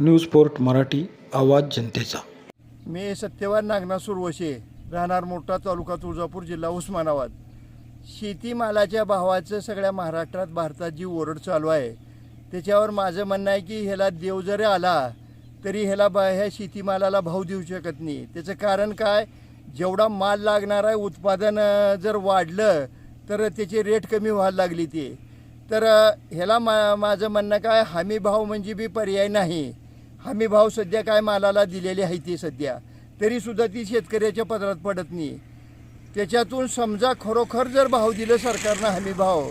News port Marathi आवाज जनतेचा. मी सत्यवान नागनाथ सुरवशे राहणार मोठा तालुका तुळजापूर जिल्हा उस्मानाबाद. शेतीमालाच्या भावाचं सगळ्या महाराष्ट्रात भारतात जी ओरड चालू आहे त्याच्यावर माझं म्हणणं आहे की ह्याला देव जरी आला तरी ह्याला बा ह्या शेतीमालाला भाव देऊ शकत नाही. त्याचं कारण काय? जेवढा माल लागणार आहे उत्पादन जर वाढलं तर त्याचे रेट कमी व्हायला लागली ते. तर ह्याला मा माझं म्हणणं काय? हमी भाव म्हणजे बी पर्याय नाही. हमी भाव सध्या काय मालाला दिलेली आहे ती सध्या. तरीसुद्धा ती शेतकऱ्याच्या पदरात पडत नाही. त्याच्यातून समजा खरोखर जर भाव दिलं सरकारनं हमी भाव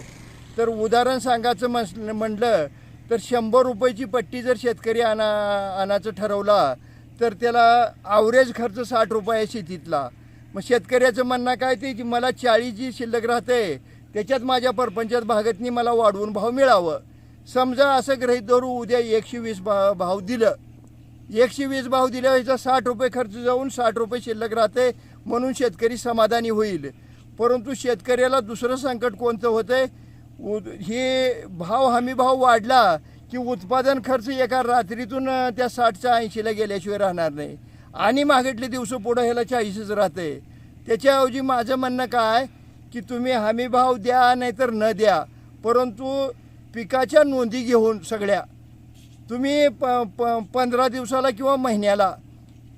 तर उदाहरण सांगायचं मस म्हणलं तर शंभर रुपयाची पट्टी जर शेतकरी आणा आणायचं ठरवला तर त्याला आवरेज खर्च साठ रुपये आहे शेतीतला. मग शेतकऱ्याचं म्हणणं काय ते की मला चाळीस जी शिल्लक राहते त्याच्यात माझ्या परपंचात भागातनी मला वाढवून भाव मिळावं. समजा असं गृहित धरू उद्या एकशे वीस भा भाव दिलं. एकशे वीस भाव दिल्या ह्याचा साठ रुपये खर्च जाऊन साठ रुपये शिल्लक राहते म्हणून शेतकरी समाधानी होईल. परंतु शेतकऱ्याला दुसरं संकट कोणतं होतंय? उद- हे भाव हमी भाव वाढला की उत्पादन खर्च एका रात्रीतून त्या साठच्या ऐंशीला गेल्याशिवाय राहणार नाही. आणि मागितले दिवस पुढं ह्याला चाळीसच राहते. त्याच्याऐवजी माझं म्हणणं काय? की तुम्ही हमी भाव द्या नाहीतर न द्या. परंतु पिकाच्या नोंदी घेऊन सगळ्या. तुम्ही प प पंधरा दिवसाला किंवा महिन्याला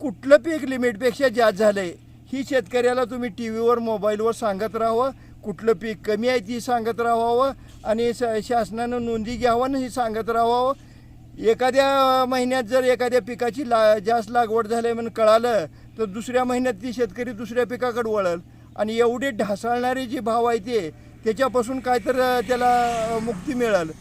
कुठलं पीक लिमिटपेक्षा जास्त झालं आहे ही शेतकऱ्याला तुम्ही टी व्हीवर मोबाईलवर सांगत राहावं. कुठलं पीक कमी आहे ती सांगत राहावं आणि स शासनानं नोंदी घ्यावं ही सांगत राहावं. एखाद्या महिन्यात जर एखाद्या पिकाची ला जास्त लागवड झाली म्हणून कळालं तर दुसऱ्या महिन्यात ती शेतकरी दुसऱ्या पिकाकडे वळल. आणि एवढे ढासळणारे जे भाव आहे ते त्याच्यापासून काय तर त्याला मुक्ती मिळेल.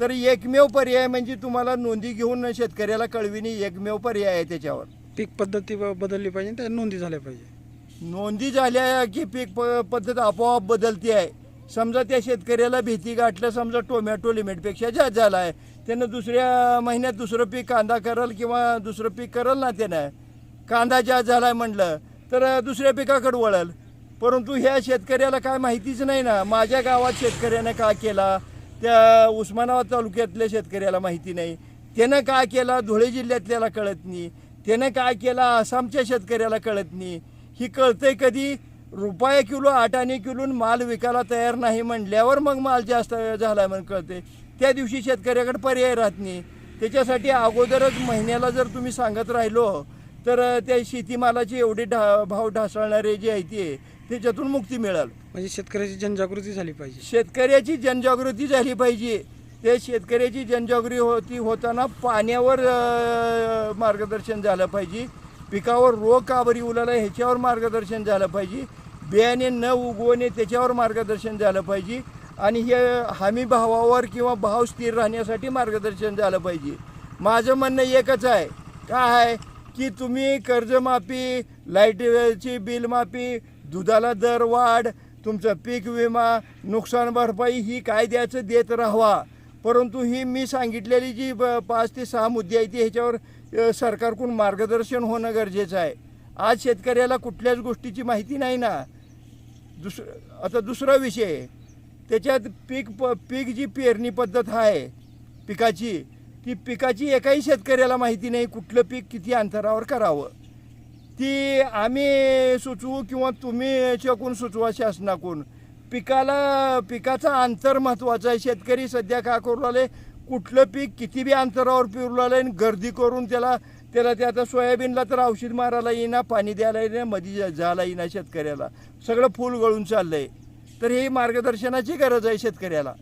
तर एकमेव पर्याय म्हणजे तुम्हाला नोंदी घेऊन शेतकऱ्याला कळविणे एकमेव पर्याय आहे त्याच्यावर. पीक पद्धती बदलली पाहिजे त्या नोंदी झाल्या पाहिजे. नोंदी झाल्या की पीक प पद्धत आपोआप बदलते आहे. समजा त्या शेतकऱ्याला भीती गाठलं समजा टोमॅटो लिमिटपेक्षा जास्त झाला आहे. त्यानं दुसऱ्या महिन्यात दुसरं पीक कांदा करल किंवा दुसरं पीक करल ना त्यानं. कांदा जास्त झाला आहे म्हणलं तर दुसऱ्या पिकाकडे वळल. परंतु ह्या शेतकऱ्याला काय माहितीच नाही ना. माझ्या गावात शेतकऱ्यानं काय केला? त्या उस्मानाबाद तालुक्यातल्या शेतकऱ्याला माहिती नाही. त्यानं काय केला? धुळे जिल्ह्यातल्याला कळत नाही. त्यानं काय केला? आसामच्या शेतकऱ्याला कळत नाही. ही कळतंय कधी? रुपये किलो आटाने किलो माल विकायला तयार नाही म्हणल्यावर मग माल जास्त झाला म्हणून कळते त्या दिवशी शेतकऱ्याकडे पर्याय राहत नाही. त्याच्यासाठी अगोदरच महिन्याला जर तुम्ही सांगत राहिलो तर त्या शेतीमालाची एवढे ढा भाव ढासळणारे जे आहे ते त्याच्यातून मुक्ती मिळेल. म्हणजे शेतकऱ्याची जनजागृती झाली पाहिजे. शेतकऱ्याची जनजागृती झाली पाहिजे. त्या शेतकऱ्याची जनजागृती होताना पाण्यावर अ, मार्गदर्शन झालं पाहिजे. पिकावर रोग का बरी उलाला ह्याच्यावर मार्गदर्शन झालं पाहिजे. बियाणे न उगवणे त्याच्यावर मार्गदर्शन झालं पाहिजे. आणि हे हमी भावावर किंवा भाव स्थिर राहण्यासाठी मार्गदर्शन झालं पाहिजे. माझं म्हणणं एकच आहे. काय आहे? की तुम्ही कर्जमाफी लाईटची बिल माफी दुधाला दर वाढ तुमचं पीक विमा नुकसान भरपाई ही कायद्याचं देत राहावा. परंतु ही मी सांगितलेली जी ब- पाच ते सहा मुद्दे आहेत ती ह्याच्यावर सरकारकडून मार्गदर्शन होणं गरजेचं आहे. आज शेतकऱ्याला कुठल्याच गोष्टीची माहिती नाही ना. दुस आता दुसरा विषय त्याच्यात पीक प पीक जी पेरणी पद्धत आहे पिकाची ती पिकाची एकाही शेतकऱ्याला माहिती नाही कुठलं पीक किती अंतरावर करावं. ती आम्ही सुचवू किंवा तुम्ही शकून सुचवा शासनाकडून. पिकाला पिकाचा अंतर महत्त्वाचं आहे. शेतकरी सध्या काय करू लागले कुठलं पीक किती बी अंतरावर पिरू लागलं आणि गर्दी करून त्याला त्याला ते आता सोयाबीनला तर औषध मारायला येईना पाणी द्यायला येईना मध्ये झाला येईना शेतकऱ्याला. सगळं फूल गळून चाललं आहे तर ही मार्गदर्शनाची गरज आहे शेतकऱ्याला.